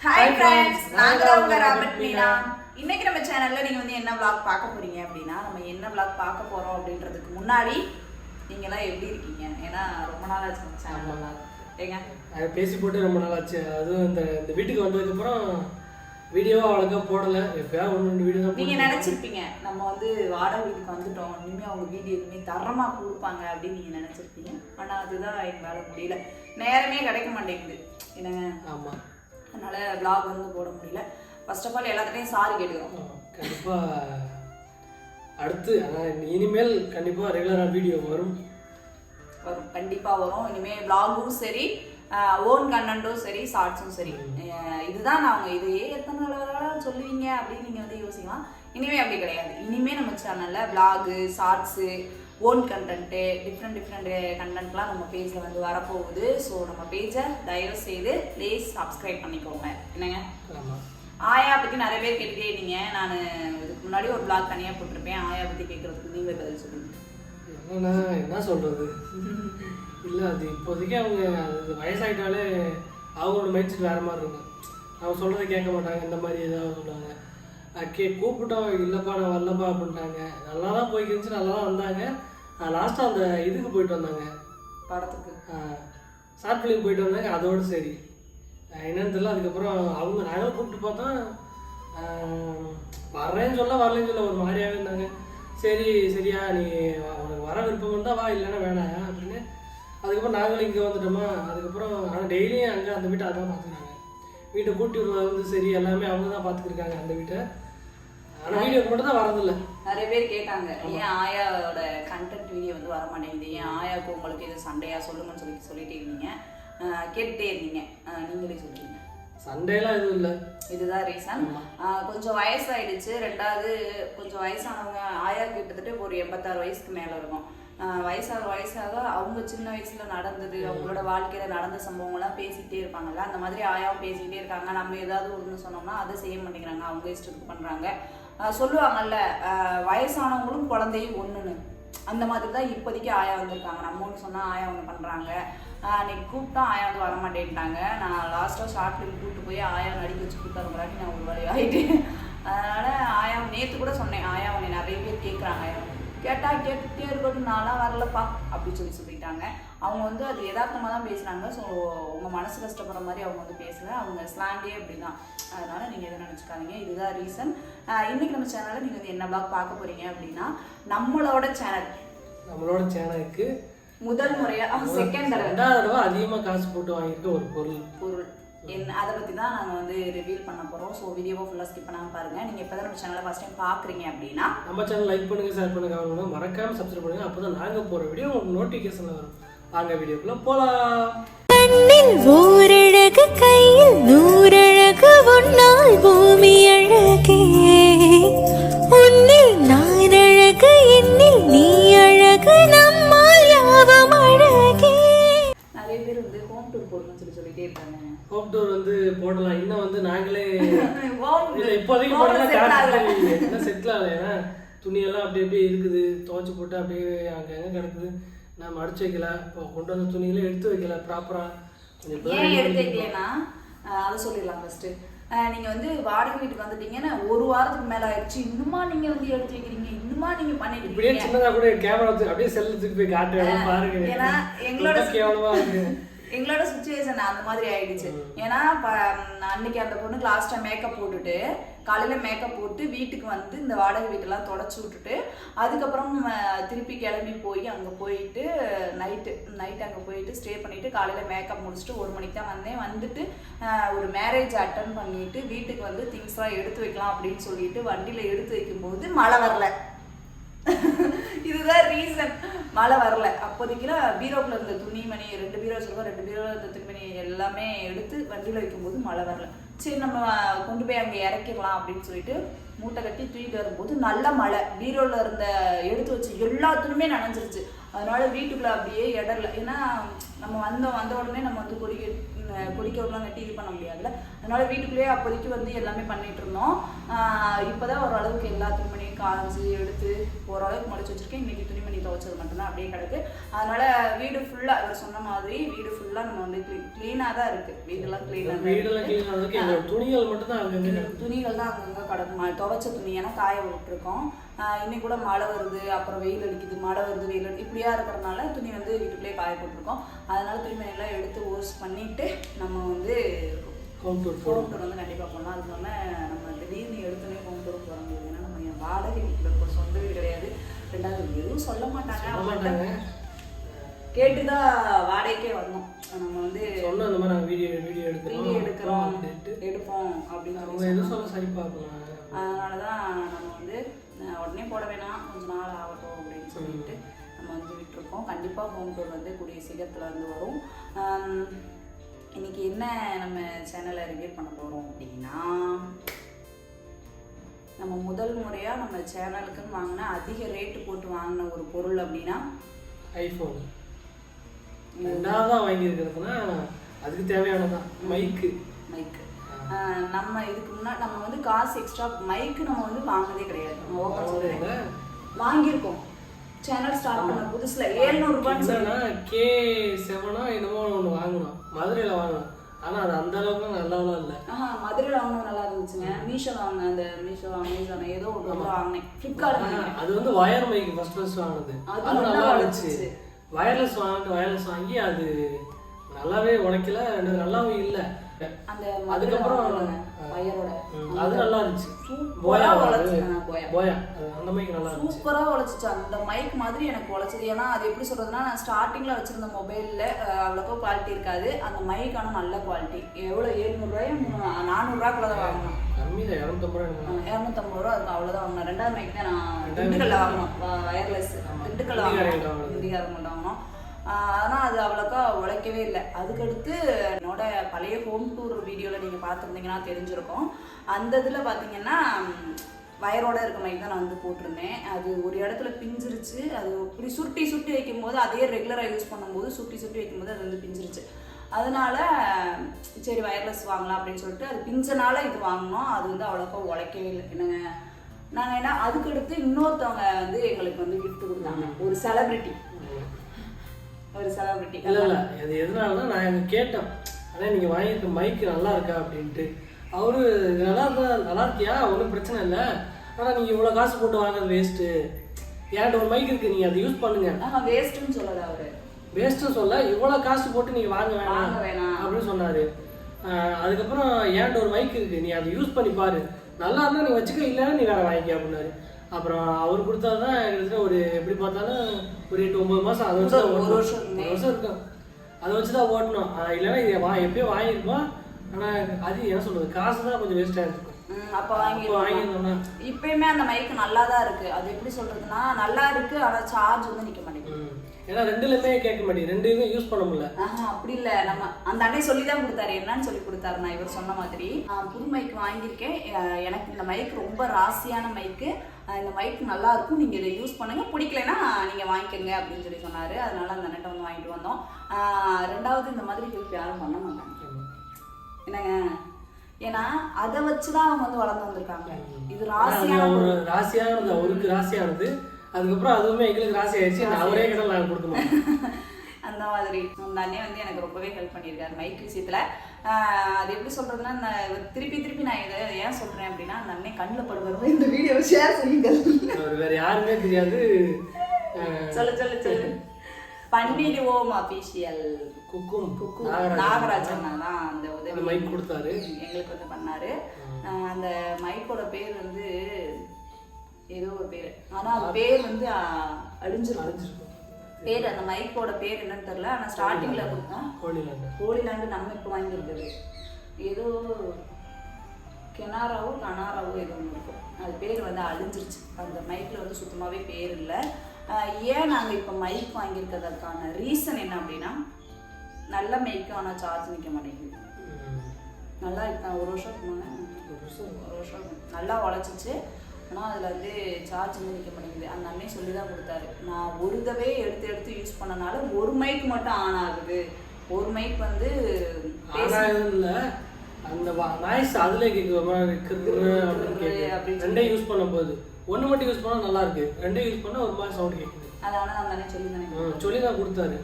Hi friends நாங்க தான் உங்க ராபர்ட் மீனா. இன்னைக்கு நம்ம சேனல்ல நீங்க வந்து என்ன vlog பார்க்க போறீங்க அப்படின்னா நம்ம என்ன vlog பார்க்க போறோம் அப்படின்றதுக்கு முன்னாடி நீங்க எல்லாம் எப்படி இருக்கீங்க? ஏன்னா ரொம்ப நாள் ஆச்சு நம்ம சேனல்லாம் ஏங்க? பேசி போட்டு ரொம்ப நாள் ஆச்சு. அதுவும் இந்த இந்த வீட்டுக்கு வந்ததுக்கப்புறம் வீடியோவா அவ்வளோக்கா போடலை. எப்பயாவது ஒன்று ரெண்டு வீடியோ நீங்க. நினைச்சிருப்பீங்க நம்ம வந்து வாடகை வீட்டுக்கு வந்துட்டோம் இனிமே அவங்க வீடியோ எதுவுமே தரமா கொடுப்பாங்க அப்படின்னு நீங்க நினைச்சிருப்பீங்க. ஆனா அதுதான் எங்களால முடியல. நேரமே கிடைக்க மாட்டேங்குது. என்னங்க? ஆமா. அதனால vlog வந்து போட முடியல. ஃபர்ஸ்ட் ஆஃப் ஆல் எல்லாத்துட்டையும் சாரி கேட்டுக்கிறோம் ஆமா. கண்டிப்பா. அடுத்து ஆனால் இனிமேல் கண்டிப்பா ரெகுலராக வீடியோ வரும். வரும். கண்டிப்பா வரும். இனிமே vlog-ம் சரி ஓன் கண்டென்ட்டும் சரி ஷார்ட்ஸும் சரி. இதுதான் நாங்க இதையே எத்தனை தடவை சொல்லுவீங்க அப்படின்னு நீங்க வந்து யோசிக்கலாம். இனிமே அப்படி கிடையாது. இனிமே நம்ம சேனல்ல vlog shorts own content different different கண்டென்ட்லாம் நம்ம பேஜில் வந்து வரப்போகுது. ஸோ நம்ம பேஜை தயவு செய்து ப்ளீஸ் சப்ஸ்கிரைப் பண்ணிக்கோங்க. என்னங்க? ஆயா பற்றி நிறைய பேர் கேட்டுட்டே இருந்தீங்க. நான் இதுக்கு முன்னாடி ஒரு vlog தனியாக போட்டிருப்பேன். ஆயா பற்றி கேட்குறதுக்கு நீங்கள் பதில் சொல்லுங்க. என்னன்னா என்ன சொல்றது? இல்லை அது இப்போதைக்கு அவங்க அது வயசாயிட்டாலே அவங்களோட மைண்ட் செட் வேற மாதிரி இருக்கும். அவங்க சொல்றதை கேட்க மாட்டாங்க. இந்த மாதிரி ஏதாவது சொல்லுவாங்க. கே கூப்பிட்டோம். இல்லைப்பா நான் வரலப்பா அப்படின்ட்டாங்க. நல்லா தான் போய்க்கிருந்துச்சு. நல்லா தான் வந்தாங்க. லாஸ்ட்டாக அந்த இதுக்கு போயிட்டு வந்தாங்க. படத்துக்கு. ஷார்ட் ஃபிலிம் போயிட்டு வந்தாங்க அதோடு சரி. என்னன்னு தெரியல அதுக்கப்புறம் அவங்க நாங்களும் கூப்பிட்டு பார்த்தோம் அஹ் வர்றேன்னு சொல்ல வரலன்னு சொல்ல ஒரு மாதிரியாவே இருந்தாங்க. சரி சரியா நீ உனக்கு வர விருப்பம் இருந்தால் வா இல்லைன்னா வேணாம் அப்படின்னு. அதுக்கப்புறம் நாங்களும் இங்கே வந்துட்டோமா. அதுக்கப்புறம் ஆனால் டெய்லியும் அங்கே அந்த வீட்டை அதான் பார்த்துக்கிறாங்க. வீட்டை கூட்டி விடுறது வந்து சரி எல்லாமே அவங்க தான் பார்த்துக்கிருக்காங்க அந்த வீட்டை. நிறைய பேர் கேட்டாங்க ஏன் ஆயாவோட கண்டென்ட் வீடியோ வந்து வர மாட்டேங்குது? ஏன் ஆயாவுக்கு உங்களுக்கு இது சண்டையா சொல்லுங்கன்னு சொல்லி சொல்லிட்டே இருந்தீங்க? கேட்டுட்டே இருந்தீங்க. நீங்களே சொல்லுங்க சண்டேலாம் எதுவும் இல்லை. இதுதான் ரீசன் கொஞ்சம் வயசாயிடுச்சு. ரெண்டாவது கொஞ்சம் வயசானவங்க ஆயா கிட்டத்தட்ட ஒரு எண்பத்தாறு வயசுக்கு மேல இருக்கும். வயசாக வயசாக அவங்க சின்ன வயசுல நடந்தது அவங்களோட வாழ்க்கையில நடந்த சம்பவங்கள்லாம் பேசிக்கிட்டே இருப்பாங்கல்ல அந்த மாதிரி ஆயாவும் பேசிக்கிட்டே இருக்காங்க. நம்ம ஏதாவது ஒன்று சொன்னோம்னா அதை செய்ய மாட்டேங்கிறாங்க. அவங்க இஷ்டத்துக்கு பண்றாங்க. அஹ் சொல்லுவாங்கல்ல வயசானவங்களும் குழந்தையும் ஒன்றுன்னு அந்த மாதிரி தான் இப்போதைக்கு ஆயா வந்திருக்காங்க. நம்ம ஒன்று சொன்னால் ஆயா ஒன்று பண்ணுறாங்க அன்னைக்கு கூப்பிட்டா ஆயா வந்து வர மாட்டேன்ட்டாங்க. நான் லாஸ்ட்டாக ஷார்ட் ஃபிலிம் கூப்பிட்டு போய் ஆயா நடிக்க வச்சு கூப்பிட்டு நான் ஒரு வழி ஆகிட்டேன் அதனால் ஆயா நேற்று கூட சொன்னேன் ஆயா உன்னை நிறைய பேர் கேட்குறாங்க கேட்டால் கேட்டுகிட்டே இருக்கட்டும் நான்லாம் வரலப்பா அப்படின்னு சொல்லி சொல்லிட்டாங்க. அவங்க வந்து அது யதார்த்தமாக தான் பேசுனாங்க. ஸோ உங்கள் மனசு கஷ்டப்படுற மாதிரி அவங்க வந்து பேசல. அவங்க ஸ்லாங்கே அப்படி தான் அதனால நீங்கள் எதை நினச்சிக்காதீங்க. இதுதான் ரீசன் இன்னைக்கு நம்ம சேனலில் நீங்கள் வந்து என்ன பிளாக் பார்க்க போறீங்க அப்படின்னா நம்மளோட சேனல் நம்மளோட சேனலுக்கு முதல் முறையா செகண்ட் ரெண்டாவது தடவை. அதிகமாக காசு போட்டு வாங்கியிருக்க ஒரு பொருள். பொருள். என்ன அதை பற்றி தான் நாங்கள் வந்து ரிவீல் பண்ண போகிறோம் ஸோ வீடியோவை ஃபுல்லாக ஸ்கிப் பண்ணாமல் பாருங்கள் நீங்கள் இப்போ தான் நம்ம சேனலை ஃபஸ்ட் டைம் பார்க்குறீங்க அப்படின்னா நம்ம சேனல் லைக் பண்ணுங்க ஷேர் பண்ணுங்க அவங்க மறக்காம சப்ஸ்கிரைப் பண்ணுங்க. அப்பதான் நாங்க போற வீடியோ உங்களுக்கு நோட்டிஃபிகேஷன்ல வரும். வாங்க வீடியோக்குள்ள போலாம். கண்ணில் ஓரழகு கையில் நூறழகு உன்னால் பூமி அழகே. உன்னில் நான் அழகு என்னில் நீ அழகு நம்மால் யாவும் அழகே. நிறைய பேர் வந்து ஹோம் டூர் போடணும்னு சொல்லி சொல்லிட்டே இருக்காங்க. ஹோம் டூர் வந்து போடலாம். இன்னும் வந்து நாங்களே இப்போதைக்கு போடலாம் செட்டில் ஆகல. ஏன்னா துணியெல்லாம் அப்படி அப்படியே இருக்குது. துவைச்சு போட்டு அப்படியே அங்கே எங்கே கிடக்குது. நான் மடிச்சு வைக்கல. இப்போ கொண்டு வந்த துணியெல்லாம் எடுத்து வைக்கல. ப்ராப்பரா கொஞ்சம் இப்பதான் ஏன் எடுத்து பண்ணி- வைக்கலனா? அதை சொல்லிடலாம் ஃபர்ஸ்ட் நீங்க வந்து வாடகை வீட்டுக்கு வந்துட்டீங்கன்னா ஒரு வாரத்துக்கு மேல ஆயிடுச்சு. இன்னுமா நீங்க வந்து எடுத்து வைக்கிறீங்க? இன்னுமா நீங்க பண்ணிட்டு இப்படியே இருக்கீங்க? சின்னதா கூட கேமரா அப்படியே செல்லு தூக்கி போய் காட்டுவேன் பாருங்க ஏன்னா எங்களோட ரொம்ப கேவலமா இருக்கு. எங்களோட சுச்சுவேஷன் அந்த மாதிரி ஆயிடுச்சு. ஏன்னா ப- அன்னைக்கு அந்த பொண்ணுக்கு லாஸ்டா மேக்கப் போட்டுட்டு காலையில மேக்கப் போட்டு வீட்டுக்கு வந்து இந்த வாடகை வீட்டெல்லாம் தொடச்சி விட்டுட்டு அதுக்கப்புறம் திருப்பி கிளம்பி போய் அங்க போயிட்டு நைட்டு நைட் அங்க போயிட்டு ஸ்டே பண்ணிட்டு காலையில மேக்கப் முடிச்சுட்டு ஒரு மணிக்கு தான் வந்தேன். வந்துட்டு ஒரு மேரேஜ் அட்டன் பண்ணிட்டு வீட்டுக்கு வந்து திங்ஸ்லாம் எடுத்து வைக்கலாம் அப்படின்னு சொல்லிட்டு வண்டியில எடுத்து வைக்கும்போது மழை வரல. இதுதான் ரீசன் மழை வரல. அப்போதைக்குலாம் பீரோக்கில் இருந்த துணிமணி ரெண்டு பீரோ வச்சிருக்கோம் ரெண்டு பீரோ இருந்த துணிமணி எல்லாமே எடுத்து வண்டியில் வைக்கும்போது மழை வரல. சரி நம்ம கொண்டு போய் அங்கே இறக்கிடலாம் அப்படின்னு சொல்லிட்டு மூட்டை கட்டி தூக்கிட்டு வரும்போது நல்ல மழை. பீரோவில் இருந்த எடுத்து வச்சு எல்லா துணியுமே நனைஞ்சிருச்சு. அதனால வீட்டுக்குள்ள அப்படியே இடர்ல ஏன்னா நம்ம வந்தோம் வந்த உடனே நம்ம வந்து கொடிக்க குடிக்க விடலாம் கட்டி இது பண்ண முடியாதுல்ல. அதனால வீட்டுக்குள்ளேயே அப்போதைக்கு வந்து எல்லாமே பண்ணிட்டு இருந்தோம். இப்போதான் ஓரளவுக்கு எல்லா துணிமணியும் காஞ்சி எடுத்து ஓரளவுக்கு முளைச்சி வச்சிருக்கேன். இன்னைக்கு துணிமணி துவைச்சது மட்டும்தான் அப்படியே கிடக்கு. அதனால வீடு ஃபுல்லா இவர் சொன்ன மாதிரி வீடு ஃபுல்லா நம்ம வந்து க்ளீனாக தான் இருக்கு. வீடெல்லாம் க்ளீனாக வீடெல்லாம் துணிகள் மட்டும் தான் அங்கங்க. துணிகள் தான் அங்கங்கே கிடக்குமா துவைச்ச துணி ஏன்னா காய விட்டுருக்கோம். இன்னைக்கு கூட மழை வருது அப்புறம் வெயில் அடிக்குது மழை வருது வெயில் அடி இப்படியா இருக்கிறனால துணி வந்து வீட்டுக்குள்ளேயே காய போட்டிருக்கோம் அதனால துணிமணி எல்லாம் எடுத்து வாஷ் பண்ணிட்டு நம்ம வந்து ஹோம் டூர் ஹோம் டூர் வந்து கண்டிப்பாக போகலாம் அது இல்லாமல் நம்ம திடீர்னு எடுத்தோடனே ஹோம் டூர் போக முடியாது. ஏன்னா நம்ம வாடகை வீட்டில் இருக்கோம் சொந்த ரெண்டாவது எதுவும் சொல்ல மாட்டாங்க. அவங்கள்ட்ட மாட்டாங்க. கேட்டு தான் வாடகைக்கே வந்தோம் நம்ம வந்து சொன்ன இந்த மாதிரி நாங்கள் வீடியோ வீடியோ எடுக்கிறோம். வீடியோ எடுக்கிறோம் எடுப்போம் அப்படின்னு அவங்க எதுவும் சொல்ல சரி பார்க்கலாம் அதனால தான் நம்ம வந்து உடனே போட வேணாம். கொஞ்ச நாள் ஆகட்டும் அப்படின்னு சொல்லிட்டு நம்ம வந்து விட்டுருக்கோம். கண்டிப்பாக ஹோம் டூர் வந்து கூடிய சீக்கிரத்தில் வந்து வரும். இன்னைக்கு என்ன நம்ம சேனலை ரிவீல் பண்ண போகிறோம் அப்படின்னா நம்ம முதல் முறையாக நம்ம சேனலுக்குன்னு வாங்கின அதிக ரேட்டு போட்டு வாங்கின ஒரு பொருள் அப்படின்னா ஐஃபோன் ரெண்டாவதாக வாங்கியிருக்கிறதுனா அதுக்கு தேவையானதான் மைக்கு மைக்கு நம்ம இதுக்கு முன்னாடி நம்ம வந்து காசு எக்ஸ்ட்ரா மைக்கு நம்ம வந்து வாங்கினதே கிடையாது. வாங்கியிருக்கோம். சேனல் ஸ்டார்ட் பண்ண புதுசுல ஏழ்நூறுபான்னு என்னன்னா கே செவனோ என்னமோ ஒன்று வாங்கினோம். மதுரையில் வாங்கினோம். ஆனால் அது அந்த அளவுக்கு நல்லாலாம் இல்லை. ஆஹா மதுரையில் வாங்கினா நல்லா இருந்துச்சுங்க. மீஷோல வாங்கினேன் அந்த மீஷோ அமேசான் ஏதோ ஒரு பொருள் வாங்கினேன். ஃப்ளிப்கார்ட் அது வந்து ஒயர் மைக் ஃபர்ஸ்ட் ஃபர்ஸ்ட் வாங்கினது. அது நல்லா இருந்துச்சு. வயர்லெஸ் வாங்கிட்டு வயர்லெஸ் வாங்கி அது நல்லாவே உழைக்கல ரெண்டு நல்லாவே இல்லை. அந்த அதுக்கப்புறம் வயரோட அது நல்லா இருந்துச்சு. போயா போயா அந்த மைக் நல்லா இருந்துச்சு. சூப்பரா உழைச்சிச்சு அந்த மைக் மாதிரி எனக்கு உழைச்சது ஏன்னா அது எப்படி சொல்றதுன்னா நான் ஸ்டார்டிங்ல வச்சிருந்த மொபைல்ல அவ்வளோக்கா குவாலிட்டி இருக்காது. அந்த மைக் ஆனால் நல்ல குவாலிட்டி எவ்வளோ எழுநூறுவாயும் நானூறுரூவாக்குள்ள தான் தான் இரநூத்தம்பது ரூபா அதுக்கு அவ்வளோதான் வாங்கினோம். ரெண்டாவது மைக் தான் நான் திண்டுக்கல்ல வாங்கினோம். வயர்லெஸ் திண்டுக்கல்ல வாங்கினோம். ஆனால் அது அவ்வளோக்கா உழைக்கவே இல்லை. அதுக்கடுத்து என்னோட பழைய ஹோம் டூர் வீடியோவில் நீங்கள் பார்த்துருந்தீங்கன்னா தெரிஞ்சிருக்கும். அந்த இதில் பார்த்தீங்கன்னா வயரோட இருக்க மாதிரி தான் நான் வந்து போட்டிருந்தேன். அது ஒரு இடத்துல பிஞ்சிருச்சு. அது இப்படி சுருட்டி சுருட்டி வைக்கும்போது அதே ரெகுலராக யூஸ் பண்ணும்போது சுருட்டி சுருட்டி வைக்கும்போது அது வந்து பிஞ்சிருச்சு. அதனால சரி வயர்லெஸ் வாங்கலாம் அப்படின்னு சொல்லிட்டு அது பிஞ்சனால இது வாங்கினோம். அது வந்து அவ்வளோக்கா உழைக்கவே இல்லை. என்னங்க நாங்கள் என்ன அதுக்கடுத்து இன்னொருத்தவங்க வந்து எங்களுக்கு வந்து gift கொடுத்தாங்க. ஒரு செலப்ரிட்டி ஒரு செலிபிரிட்டி இல்ல இல்ல. அது எதனாலனா நான் எனக்கு கேட்டேன். ஆனால் நீங்கள் வாங்கியிருக்க மைக் நல்லா இருக்கா அப்படின்ட்டு. அவரு "இது நல்லா இருக்கா நல்லா இருக்கியா? ஒன்றும் பிரச்சனை இல்லை. ஆனால் நீங்கள் இவ்வளோ காசு போட்டு வாங்குறது வேஸ்ட்டு என்கிட்ட ஒரு மைக் இருக்கு நீங்கள் அதை யூஸ் பண்ணுங்க. வேஸ்ட்டுன்னு சொல்லலை அவரு. வேஸ்ட்டு சொல்ல இவ்வளோ காசு போட்டு நீங்கள் வாங்க வேணாம் வேணாம். அப்படின்னு சொன்னாரு. அதுக்கப்புறம் என்கிட்ட ஒரு மைக் இருக்கு நீ அதை யூஸ் பண்ணி பாரு. நல்லா இருந்தா நீ வச்சுக்க இல்லைன்னா நீ வேற வாங்கிக்க அப்படின்னாரு. அப்புறம் அவர் கொடுத்தாதான் கிட்டத்தட்ட ஒரு எப்படி பார்த்தாலும் ஒரு எட்டு ஒன்பது மாசம் அதை வச்சு தான் ஒரு. வருஷம். ஒரு வருஷம் இருக்கும். அதை வச்சு தான் ஓட்டணும். இல்லைன்னா இதை வா எப்பயோ வாங்கியிருப்போம். ஆனால் அது என்ன சொல்றது? காசு தான் கொஞ்சம் வேஸ்ட்டாக இருக்கும். அப்போ வாங்கிருக்கோம் வாங்கியிருந்தோம்னா. இப்பயுமே அந்த மைக் நல்லா தான் இருக்கு. அது எப்படி சொல்றதுன்னா நல்லா இருக்கு ஆனா சார்ஜ் வந்து நிக்க மாட்டேங்குது. ஏன்னா ரெண்டுலையுமே கேட்க மாட்டேங்குது. ரெண்டுமே யூஸ் பண்ண முடியல. ஆஹா அப்படி இல்ல. நம்ம அந்த அண்ணன் சொல்லி தான் கொடுத்தாரு. என்னன்னு சொல்லி கொடுத்தாரு. நான் இவர் சொன்ன மாதிரி. நான் புது மைக் வாங்கியிருக்கேன். எனக்கு இந்த மைக் ரொம்ப ராசியான மைக்கு இந்த மைக் நல்லா இருக்கும். நீங்க இதை யூஸ் பண்ணுங்க. பிடிக்கலைன்னா நீங்க வாங்கிக்கோங்க அப்படின்னு சொல்லி சொன்னாரு. அதனால அந்த அண்ணன் வந்து வாங்கிட்டு வந்தோம். ரெண்டாவது இந்த மாதிரி ஹெல்ப் யாரும் பண்ண மாட்டாங்க. என்னங்க? ஏன்னா அதை வச்சுதான் அவங்க வந்து வளர்ந்து வந்திருக்காங்க. இது ராசியான. ராசியானது அவருக்கு ராசியானது. அதுக்கப்புறம் அதுவுமே எங்களுக்கு ராசி ஆயிடுச்சு. நான் அவரே கிட்ட நாங்கள் கொடுக்க மாட்டோம் அந்த மாதிரி. அந்த அண்ணன் வந்து எனக்கு ரொம்பவே ஹெல்ப் பண்ணியிருக்காரு மைக் விஷயத்துல. அது எப்படி சொல்றதுன்னா நான் திருப்பி திருப்பி நான் இதை ஏன் சொல்றேன் அப்படின்னா அந்த அண்ணன் கண்ணில் படுவது இந்த வீடியோ ஷேர் செய்யுங்கள். வேற யாருமே தெரியாது. சொல்லு சொல்லு சொல்லு. பண்ணிடுவோம் அபிஷியல் குக்கும். குக்கு நாகராஜன் நாகராஜன் தான் அந்த உதவி மைக் கொடுத்தாரு. எங்களுக்கு வந்து பண்ணாரு. அந்த மைக்கோட பேர் வந்து ஏதோ ஒரு பேர். ஆனா அது பேர் வந்து ஆஹ், அழிஞ்சிருக்கு பேர் அந்த மைக்கோட பேர் என்னன்னு தெரியல. ஆனா ஸ்டார்டிங்ல கொடுத்தா கோழிலாண்டு. ஹோலிலாண்டு நம்ம இப்போ வாங்கியிருக்கிறது ஏதோ கெனாராவோ கனாராவோ ஏதோ ஒன்று இருக்கும். அது பேர் வந்து அழிஞ்சிருச்சு. அந்த மைக்கில் வந்து சுத்தமாகவே பேர் இல்லை. ஏன் நாங்கள் இப்போ மைக் வாங்கியிருக்கிறதுக்கான ரீசன் என்ன அப்படின்னா நல்ல மைக்கு ஆனால் சார்ஜ் நிற்க மாட்டேங்குது. நல்லா இப்போ ஒரு வருஷம். ஒரு வருஷம். நல்லா உழைச்சிச்சு. ஆனால் அதில் வந்து சார்ஜ் வந்து நிற்க மாட்டேங்குது. அந்த அண்ணன் சொல்லி தான் கொடுத்தாரு. நான் ஒரு தடவை எடுத்து எடுத்து யூஸ் பண்ணனால ஒரு மைக் மட்டும் ஆன் ஆகுது. ஒரு மைக் வந்து இல்ல அந்த நாய்ஸ் அதுல கேட்குற மாதிரி அப்படின்னு ரெண்டையும் யூஸ் பண்ணும்போது. ஒன்று மட்டும் யூஸ் பண்ணால் நல்லா இருக்கு. ரெண்டையும் யூஸ் பண்ணால் ஒரு மாதிரி சவுண்ட் கேட்குது அதனால நான் தானே சொல்லி தானே சொல்லி தான் கொடுத்தாரு.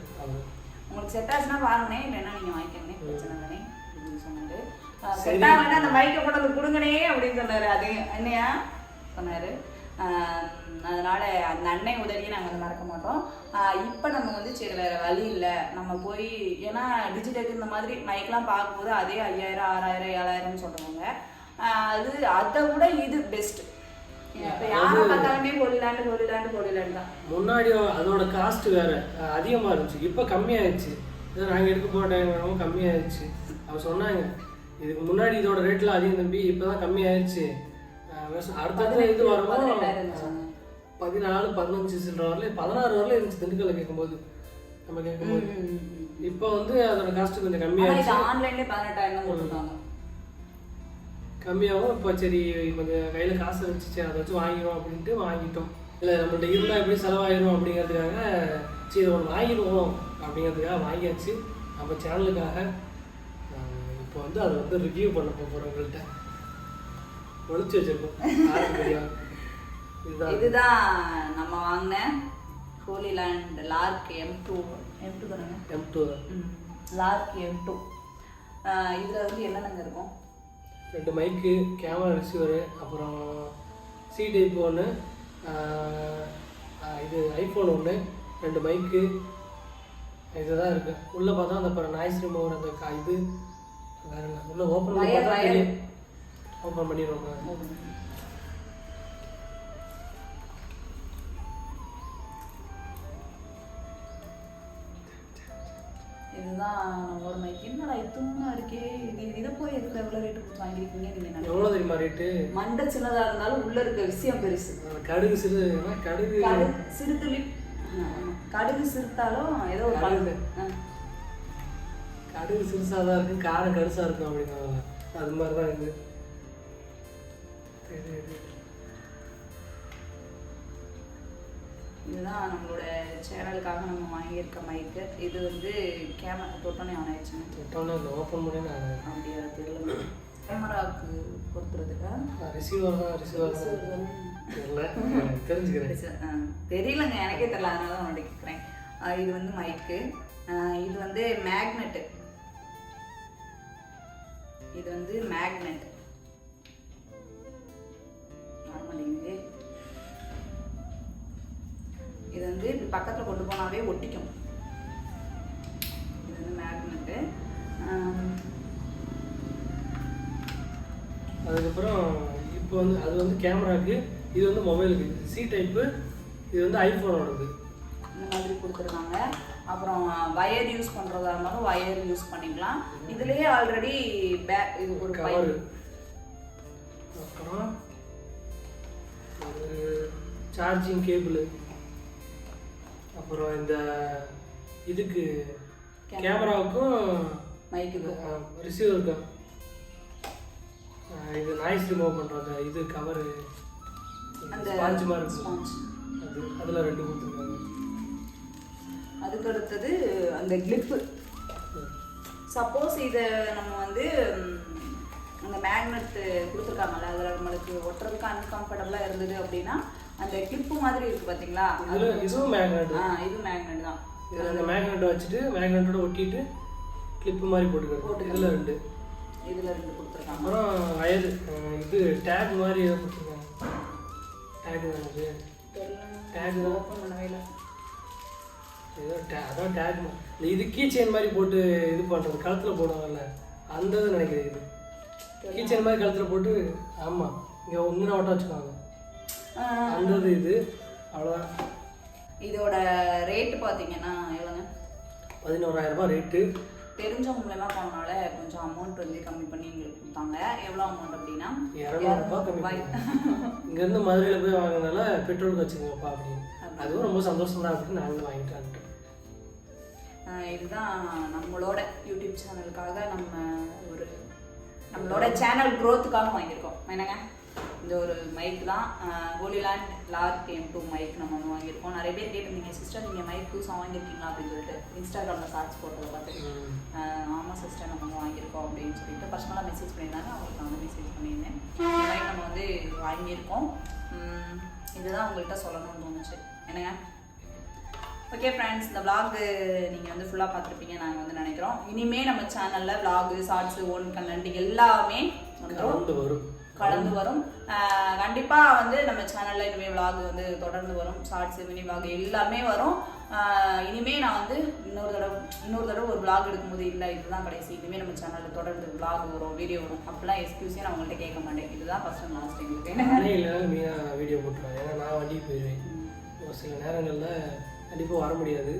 உங்களுக்கு செட் ஆச்சுன்னா வாங்கினே இல்லைன்னா நீங்க வாங்கிக்கோங்க. பிரச்சனை தானே அப்படின்னு சொன்னாரு. செட் ஆகலைன்னா அந்த மைக்கை வந்து கொடுங்கனே அப்படின்னு சொன்னாரு. அது என்னையா? சொன்னாரு. அதனால அந்த அன்னை உதவியை நாங்கள் வந்து மறக்க மாட்டோம். இப்போ நம்ம வந்து சரி வேற வழி இல்லை. நம்ம போய் ஏன்னா டிஜிட்டலுக்கு இந்த மாதிரி மைக்லாம் பார்க்கும்போது அதே ஐயாயிரம் ஆறாயிரம் ஏழாயிரம்னு சொல்றாங்க. ஆஹ் அது அதை விட இது பெஸ்ட் முன்னாடி அதோட காஸ்ட் வேற அதிகமா இருந்துச்சு. இப்போ கம்மியாயிடுச்சு இதை நாங்கள் எடுக்க போகிற டைம் ரொம்ப கம்மியாயிடுச்சு அவர் சொன்னாங்க இதுக்கு முன்னாடி இதோட ரேட்லாம் அதிகம் தம்பி இப்போ தான் அடுத்தடுத்த இது இருந்துச்சு. பதினாலு பதினஞ்சு சில்லற வரல பதினாறு வரல இருந்துச்சு திண்டுக்கல்ல கேட்கும்போது நம்ம கேட்கும்போது இப்போ வந்து அதோட காஸ்ட் கொஞ்சம் இது ஆன்லைன்லேயே பதினெட்டாயிரம் தான் போட்டுருக்காங்க. கம்மியாகவும் இப்போ சரி கொஞ்சம் கையில் காசு வச்சுச்சு அதை வச்சு வாங்கிடுவோம் அப்படின்ட்டு வாங்கிட்டோம். இல்லை நம்மள்ட்ட இருந்தால் எப்படி செலவாயிரும் அப்படிங்கிறதுக்காக சரி ஒன்று வாங்கிடுவோம் அப்படிங்கிறதுக்காக வாங்கியாச்சு. நம்ம சேனலுக்காக இப்போ வந்து அதை வந்து ரிவ்யூ பண்ண போகிறோம் உங்கள்கிட்ட ஒழிச்சு வச்சிருக்கோம். இதுதான் நம்ம வாங்கின Hollyland Lark M two M two தானே? M two Lark M two இதில் வந்து என்னென்னங்க இருக்கும்? ரெண்டு மைக்கு கேமரா ரிசீவரு அப்புறம் சி டைப் ஒன்று இது ஐஃபோன் ஒன்று ரெண்டு மைக்கு இதுதான் இருக்கு. உள்ளே பார்த்தா அந்த அப்புறம் நாய்ஸ் ரிமூவர் அந்த இது. வேற உள்ள ஓப்பன் பண்ணி பார்த்தா ஓப்பன் பண்ணிடுவோம் இதுதான் மைக் என்னடா இதுமா இருக்கே? இது இதை போய் எதுக்கு எவ்வளோ ரேட்டு கொடுத்து வாங்கியிருக்கீங்க? நீங்கள் எவ்வளோ தெரியுமா ரேட்டு மண்டை சின்னதாக இருந்தாலும் உள்ள இருக்க விஷயம் பெருசு. கடுகு சிறு கடுகு? ஆமா. கடுகு சிறுத்தாலும் ஏதோ ஒரு பழகு கடுகு. சிறுசாக தான் இருக்கு காரம் கருசாக இருக்கும் அப்படிங்கிறாங்க அது மாதிரி தான் இது இதுதான் நம்மளோட சேனலுக்காக நம்ம வாங்கியிருக்க மைக்கு இது வந்து கேமரா தொட்டோன்னே ஆன் ஆயிடுச்சுங்க தொட்டோன்னே ஓப்பன் பண்ணி அப்படியா? தெரியல. கேமராவுக்கு பொறுத்துறதுக்கா ரிசீவர் தான் ரிசீவர் தெரிஞ்சுக்கிறேன். தெரியலங்க. எனக்கே தெரியல. அதனால தான் உன்கிட்ட கேட்குறேன் இது வந்து மைக்கு இது வந்து மேக்னெட்டு இது வந்து மேக்னெட் வந்து இப்படி பக்கத்தில் கொண்டு போனாவே ஒட்டிக்கும். இது வந்து மேக்னெட்டு அதுக்கப்புறம் இப்போ வந்து அது வந்து கேமராக்கு இது வந்து மொபைலுக்கு சி டைப்பு இது வந்து ஐஃபோனோடது இந்த மாதிரி கொடுத்துருக்காங்க. அப்புறம் வயர் யூஸ் பண்ணுறதா இருந்தாலும் வயர் யூஸ் பண்ணிக்கலாம். இதுலேயே ஆல்ரெடி பே இது ஒரு கவர் பைப் அப்புறம் சார்ஜிங் கேபிள் அப்புறம் இந்த இதுக்கு கேமராவுக்கும் மைக்குக்கு ரிசீவருக்கும் இது நாய்ஸ் ரிமூவ் பண்ணுறது இது கவரு ஸ்பாஞ்ச் மாதிரி இருக்கும். அது அதில் ரெண்டு கொடுத்துருக்காங்க. அதுக்கு அடுத்தது அந்த கிளிப்பு சப்போஸ் இதை நம்ம வந்து ம், அந்த மேக்னெட் கொடுத்துருக்காங்கல்ல அதில் நம்மளுக்கு ஒட்டுறதுக்கு அன்கம்ஃபர்டபுளாக இருந்தது அப்படின்னா அந்த கிளிப்பு மாதிரி இருக்கு பார்த்தீங்களா இதுவும் மேக்னெட். ஆ இது மேக்னெட் தான். இதில் அந்த மேக்னெட்டை வச்சுட்டு மேக்னெட்டோட ஒட்டிட்டு கிளிப்பு மாதிரி போட்டுக்கிறது. இதில் ரெண்டு. இதில் ரெண்டு கொடுத்துருக்காங்க. அப்புறம் வயது. இது டேக் மாதிரி ஏதோ கொடுத்துருக்காங்க. டேக் தான் டேக் தான். ஓப்பன் பண்ணவே இல்லை. ஏதோ டே அதான் டேக் இது கீ செயின் மாதிரி போட்டு இது பண்ணுறது கழுத்தில் போடுவாங்கல்ல அந்த இது நினைக்கிறேன் இது. கீ செயின் மாதிரி கழுத்தில் போட்டு ஆமாம் இங்கே ஒன்று ஓட்ட வச்சுக்குவாங்க அந்த இது அவ்வளோதான் இதோட ரேட்டு பார்த்தீங்கன்னா எவ்வளோங்க பதினோராயிரம் ரூபாய் ரேட்டு தெரிஞ்சவங்க மூலமா போனனால கொஞ்சம் அமௌண்ட் வந்து கம்மி பண்ணி எங்களுக்கு கொடுத்தாங்க. எவ்வளோ அமௌண்ட் அப்படின்னா? இரநூறுபா கம்மி. இங்கேருந்து மதுரையில் போய் வாங்கினால பெட்ரோலுக்கு வச்சுக்கோங்கப்பா அப்படின்னு. அதுவும் ரொம்ப சந்தோஷம் தான் அப்படின்னு நாங்களும் வாங்கிட்டு வந்துட்டோம் இதுதான் நம்மளோட யூடியூப் சேனலுக்காக நம்ம ஒரு நம்மளோட சேனல் க்ரோத்துக்காக வாங்கியிருக்கோம். என்னங்க? இந்த ஒரு மைக் தான். Hollyland Lark M two mic நம்ம வந்து வாங்கியிருக்கோம். நிறைய பேர் கேட்டிருந்தீங்க சிஸ்டர் நீங்கள் மைக் புதுசாக வாங்கியிருக்கீங்களா? அப்படின்னு சொல்லிட்டு இன்ஸ்டாகிராமில் சார்ஜ் போட்டதை பார்த்து ஆமாம் சிஸ்டர் நம்ம வாங்கியிருக்கோம் அப்படின்னு சொல்லிட்டு பர்சனலாக மெசேஜ் பண்ணியிருந்தாங்க. அவங்களுக்கு நான் வந்து மெசேஜ் பண்ணியிருந்தேன். இந்த மைக் நம்ம வந்து வாங்கியிருக்கோம். இதுதான் உங்கள்கிட்ட சொல்லணும்னு தோணுச்சு. என்னங்க? ஓகே ஃப்ரெண்ட்ஸ் இந்த vlog நீங்கள் வந்து ஃபுல்லாக பார்த்துருப்பீங்க நாங்கள் வந்து நினைக்கிறோம். இனிமே நம்ம சேனலில் vlog ஷார்ட்ஸு ஓன் கண்டென்ட் எல்லாமே வரும். கலந்து வரும். ஆஹ் கண்டிப்பா வந்து நம்ம சேனல்ல இனிமே vlog வந்து தொடர்ந்து வரும். ஷார்ட்ஸ் மினி vlog எல்லாமே வரும். ஆஹ் இனிமே நான் வந்து இன்னொரு தடவை இன்னொரு தடவை ஒரு vlog எடுக்கும்போது இல்லை இதுதான் கடைசி. இனிமே நம்ம சேனல்ல தொடர்ந்து vlog வரும் வீடியோ வரும். அப்படிலாம் எக்ஸ்கியூஸே நான் உங்கள்கிட்ட கேட்க மாட்டேன். இதுதான் ஃபர்ஸ்ட் அண்ட் லாஸ்ட் எங்களுக்கு. என்ன வீடியோ போட்டுருவேன். ஏன்னா நான் வண்டிக்கு போயிடுவேன். ஒரு சில நேரங்களில் கண்டிப்பாக வர முடியாது.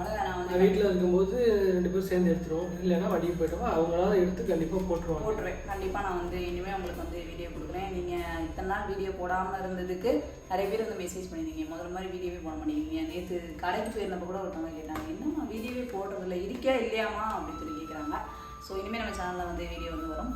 அதனால வீட்டில் இருக்கும்போது ரெண்டு பேரும் சேர்ந்து எடுத்துருவோம். இல்லைன்னா வண்டிக்கு போயிட்டோம் அவங்களால எடுத்து கண்டிப்பாக போட்டுருவாங்க. போட்டுருவேன். கண்டிப்பாக நான் வந்து இனிமேல் உங்களுக்கு வந்து வீடியோ கொடுக்குறேன். நீங்கள் இத்தனை நாள் வீடியோ போடாமல் இருந்ததுக்கு நிறைய பேர் வந்து மெசேஜ் பண்ணியிருந்தீங்க. முதல்ல மாதிரி வீடியோவே போட மாட்டேங்கிறீங்க. நேற்று கடைக்கு போயிருந்தப்ப கூட ஒருத்தவங்க கேட்டாங்க என்னம்மா வீடியோவே போடுறதில்ல? இருக்கா இல்லையாமா அப்படின்னு சொல்லி கேட்குறாங்க ஸோ இனிமேல் நம்ம சேனலில் வந்து வீடியோ வந்து வரும்.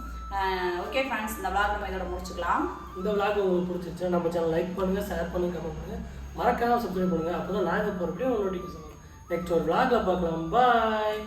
ஓகே ஃப்ரெண்ட்ஸ் இந்த vlog நம்ம இதோட முடிச்சுக்கலாம். இந்த vlog உங்களுக்கு பிடிச்சிருச்சா நம்ம சேனல் லைக் பண்ணுங்கள் ஷேர் பண்ணுங்க கமெண்ட் பண்ணுங்கள் மறக்காம சப்ஸ்கிரைப் பண்ணுங்கள் அப்போ தான் நாங்கள் போகிறப்படியும் நோட்டிஃபிகேஷன் நெக்ஸ்ட் ஒரு vlogல பார்க்கலாம். பாய்